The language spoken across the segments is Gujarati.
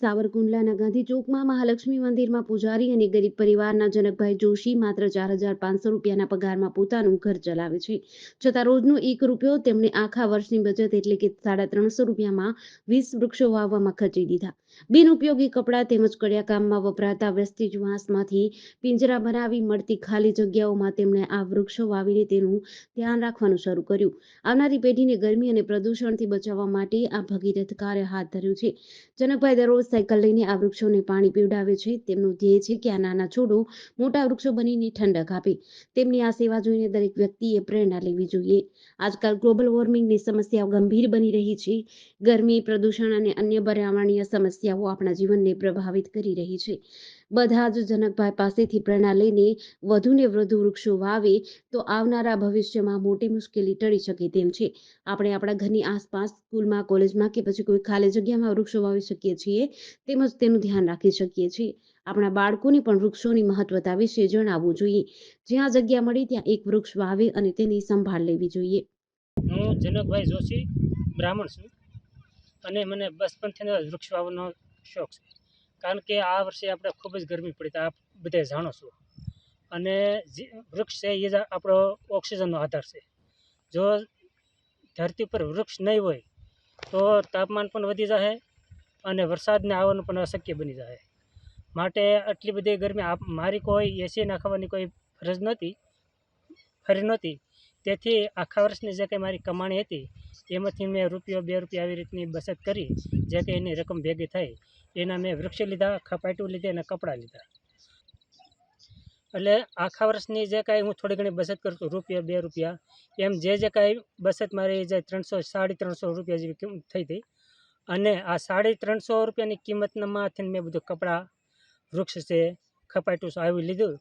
સાવરકુંડલાના ગાંધી ચોકમાં મહાલક્ષ્મી મંદિરમાં પૂજારી અને ગરીબ પરિવારના જનકભાઈ જોશી માત્ર ચાર હજાર પાંચસો રૂપિયાના પગારમાં પોતાનું ઘર ચલાવે છે. છતાં રોજનો એક રૂપિયો તેમણે આખા વર્ષની બચત એટલે કે સાડા ત્રણસો રૂપિયામાં વીસ વૃક્ષો વાવવામાં ખર્ચી દીધા. બિનઉપયોગી કપડાં તેમજ કડિયા કામમાં વપરાતા વેસ્ટેજ વાંસમાંથી પિંજરા બનાવી મળતી ખાલી જગ્યાઓમાં તેમણે આ વૃક્ષો વાવીને તેનું ધ્યાન રાખવાનું શરૂ કર્યું. આવનારી પેઢીને ગરમી અને પ્રદૂષણથી બચાવવા માટે આ ભગીરથ કાર્ય હાથ ધર્યું છે. જનકભાઈ દરરોજ સાયકલ લઈને આ વૃક્ષોને પાણી પીવડાવે છે. તેમનું ધ્યેય છે કે આ નાના છોડો મોટા વૃક્ષો બનીને ઠંડક આપે. તેમની આ સેવા જોઈને દરેક વ્યક્તિએ પ્રેરણા લેવી જોઈએ. આજકાલ ગ્લોબલ વોર્મિંગની સમસ્યાઓ ગંભીર બની રહી છે. ગરમી, પ્રદૂષણ અને અન્ય પર્યાવરણીય સમસ્યાઓ આપણા જીવનને પ્રભાવિત કરી રહી છે. બધા જ જનકભાઈ પાસેથી પ્રેરણા લઈને વધુને વધુ વૃક્ષો વાવે, તો આવનારા ભવિષ્યમાં મોટી મુશ્કેલી ટળી શકે તેમ છે. આપણે આપણા ઘરની આસપાસ, સ્કૂલમાં, કોલેજમાં કે પછી કોઈ ખાલી જગ્યામાં વૃક્ષો વાવી શકીએ છીએ, તેમજ તેનું ધ્યાન રાખી શકીએ છીએ. આપણા બાળકોને પણ વૃક્ષોની મહત્વતા વિશે જણાવવું જોઈએ. જ્યાં જગ્યા મળી ત્યાં એક વૃક્ષ વાવે અને તેની સંભાળ લેવી જોઈએ. હું જનકભાઈ જોશી, બ્રાહ્મણ છું. અને મને બચપનથી વૃક્ષ વાવવાનો શોખ છે. કારણ કે આ વર્ષે આપણે ખૂબ જ ગરમી પડી તો આપ બધા જાણો છો. અને જે વૃક્ષ છે એ જ આપણો ઓક્સિજનનો આધાર છે. જો ધરતી પર વૃક્ષ નહીં હોય તો તાપમાન પણ વધી જશે અને વરસાદને આવવાનું પણ અશક્ય બની જશે માટે આટલી બધી ગરમી મારી કોઈ એસી નાખવાની કોઈ ફરજ નહોતી, ફરી નહોતી. તેથી આખા વર્ષની જે કંઈ મારી કમાણી હતી, એમાંથી મેં રૂપિયો બે રૂપિયા આવી રીતની બચત કરી, જે કંઈ એની રકમ ભેગી થઈ. એના મેં વૃક્ષ લીધા ખપાટું લીધી અને કપડાં લીધા. એટલે આખા વર્ષની જે કાંઈ હું થોડી ઘણી બચત કરતો રૂપિયા બે રૂપિયા, એમ જે જે કાંઈ બચત મારી જે ત્રણસો, સાડી ત્રણસો રૂપિયા જેવી થઈ હતી. અને આ સાડી ત્રણસો રૂપિયાની કિંમતમાંથી મેં બધું કપડાં, વૃક્ષ છે ખપાટું છે, આવી લીધું.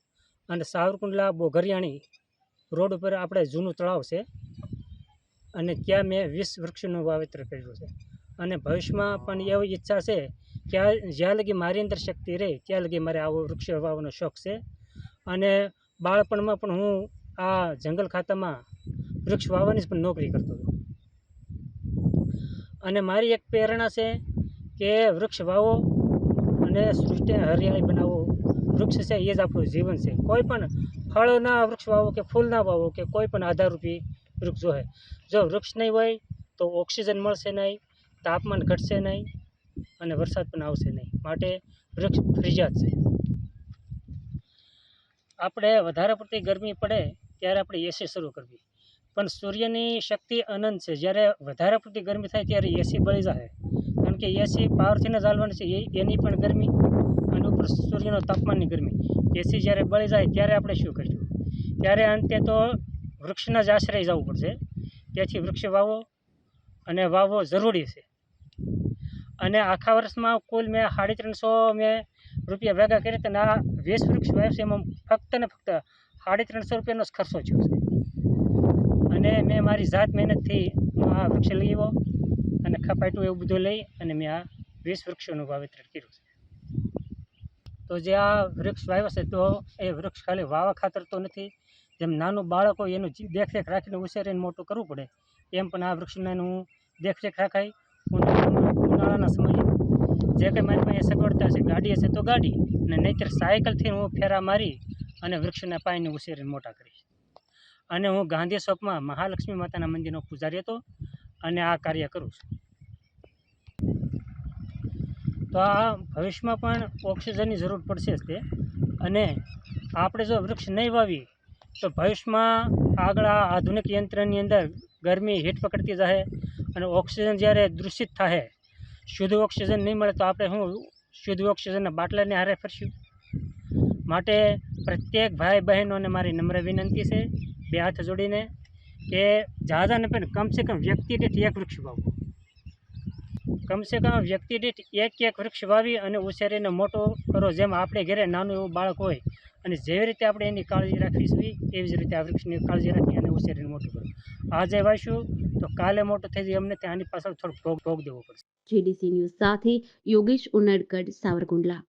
અને સાવરકુંડલા, બોઘરિયાણી રોડ ઉપર આપણે જૂનું તળાવ છે. અને ત્યાં મેં વીસ વૃક્ષનું વાવેતર કર્યું છે. અને ભવિષ્યમાં પણ એવી ઈચ્છા છે કે આ જ્યાં લગી મારી અંદર શક્તિ રહે, ત્યાં લગી મારે આવો વૃક્ષ વાવવાનો શોખ છે. અને બાળપણમાં પણ હું આ જંગલ ખાતામાં વૃક્ષ વાવવાની પણ નોકરી કરતો હતો. અને મારી એક પ્રેરણા છે કે વૃક્ષ વાવો અને સૃષ્ટિને હરિયાળી બનાવો. વૃક્ષ છે એ જ આપણું જીવન છે. કોઈ પણ ફળના વૃક્ષ વાવો કે ફૂલના વાવો કે કોઈ પણ આધારરૂપી વૃક્ષ જોહે જો વૃક્ષ નહીં હોય તો ઓક્સિજન મળશે નહીં, તાપમાન ઘટશે નહીં અને વરસાદ પણ આવશે નહીં. માટે વૃક્ષ ફરજિયાત છે. આપણે વધારે પડતી ગરમી પડે ત્યારે આપણે એસી શરૂ કરવી. પણ સૂર્યની શક્તિ અનંત છે. જ્યારે વધારે પડતી ગરમી થાય ત્યારે એસી બળી જાય. કારણ કે એસી પાવરથી જ ચાલવાની છે. એની પણ ગરમી અને ઉપર સૂર્યનો તાપમાનની ગરમી. એસી જ્યારે બળી જાય ત્યારે આપણે શું કરીશું? ત્યારે અંતે તો વૃક્ષના જ આશ્રય જવું પડશે. તેથી વૃક્ષ વાવો અને વાવવો જરૂરી છે. અને આખા વર્ષમાં કુલ મેં સાડી ત્રણસો મેં રૂપિયા ભેગા કરી અને આ વીસ વૃક્ષ વાવ્યા છે એમાં ફક્ત ને ફક્ત સાડી ત્રણસો રૂપિયાનો જ ખર્ચો થયો છે. અને મેં મારી જાત મહેનતથી હું આ વૃક્ષ લઈ અને ખપાટું એવું બધું લઈ અને મેં આ વીસ વૃક્ષોનું વાવેતર કર્યું છે. તો જે આ વૃક્ષ વાવ્યો છે તો એ વૃક્ષ ખાલી વાવા ખાતર તો નથી, જેમ નાનું બાળક હોય એનું દેખરેખ રાખીને ઉછેરીને મોટું કરવું પડે, એમ પણ આ વૃક્ષને હું દેખરેખ રાખાય. ઉનાળાના સમયે. જે કંઈ મારી પાસે સગવડતા છે ગાડી હશે તો ગાડી. અને નહીંતર સાયકલથી હું ફેરા મારી અને વૃક્ષના પાયને ઉછેરીને મોટા કરીશ. અને હું ગાંધી ચોકમાં મહાલક્ષ્મી માતાના મંદિરનો પૂજારી હતો અને આ કાર્ય કરું છું. તો આ ભવિષ્યમાં પણ ઓક્સિજનની જરૂર પડશે જ તે. અને આપણે જો વૃક્ષ નહીં વાવીએ, તો ભવિષ્યમાં આગળ આ આધુનિક યંત્રની અંદર ગરમી હીટ પકડતી જાય અને ઓક્સિજન જ્યારે દૂષિત થશે શુદ્ધ ઓક્સિજન નહીં મળે તો આપણે શું શુદ્ધ ઓક્સિજનના બાટલાને હારે ફરશું? માટે પ્રત્યેક ભાઈ બહેનોને મારી નમ્ર વિનંતી છે, બે હાથ જોડીને, કે જાજાને પણ કમસે કમ વ્યક્તિ દીઠ એક વૃક્ષ વાવો. કમસે કમ વ્યક્તિ દીઠ એક એક વૃક્ષ વાવી અને ઉછેરીને મોટો કરો, જેમ આપણે ઘરે નાનું એવું બાળક હોય. અને જેવી રીતે આપણે એની કાળજી રાખવી છે એવી જ રીતે આ વૃક્ષની કાળજી રાખી અને ઉછેરીને મોટું કરો આજે વાંચ્યું, તો કાલે મોટું થઈ જાય અમને ત્યાંની પાછળ થોડો ભોગ ભોગ દેવો પડશે. જીડીસી ન્યૂઝ સાથે યોગેશ ઉનડકડ સાવરકુંડલા.